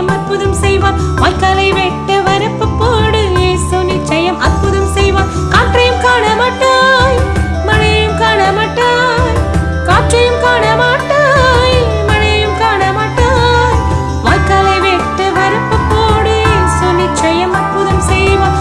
நிச்சயம் அற்புதம் செய்வார் வாய்க்காலை வெட்ட வரப்பு போடு ஏசு நிச்சயம் அற்புதம் செய்வார் காற்றையும் காண மாட்டாய் மழையும் காண மாட்டாய் காற்றையும் காண மாட்டாய் மழையும் காண மாட்டாய் வாய்க்காலை வெட்ட வரப்பு போடு ஏசு நிச்சயம் அற்புதம் செய்வார்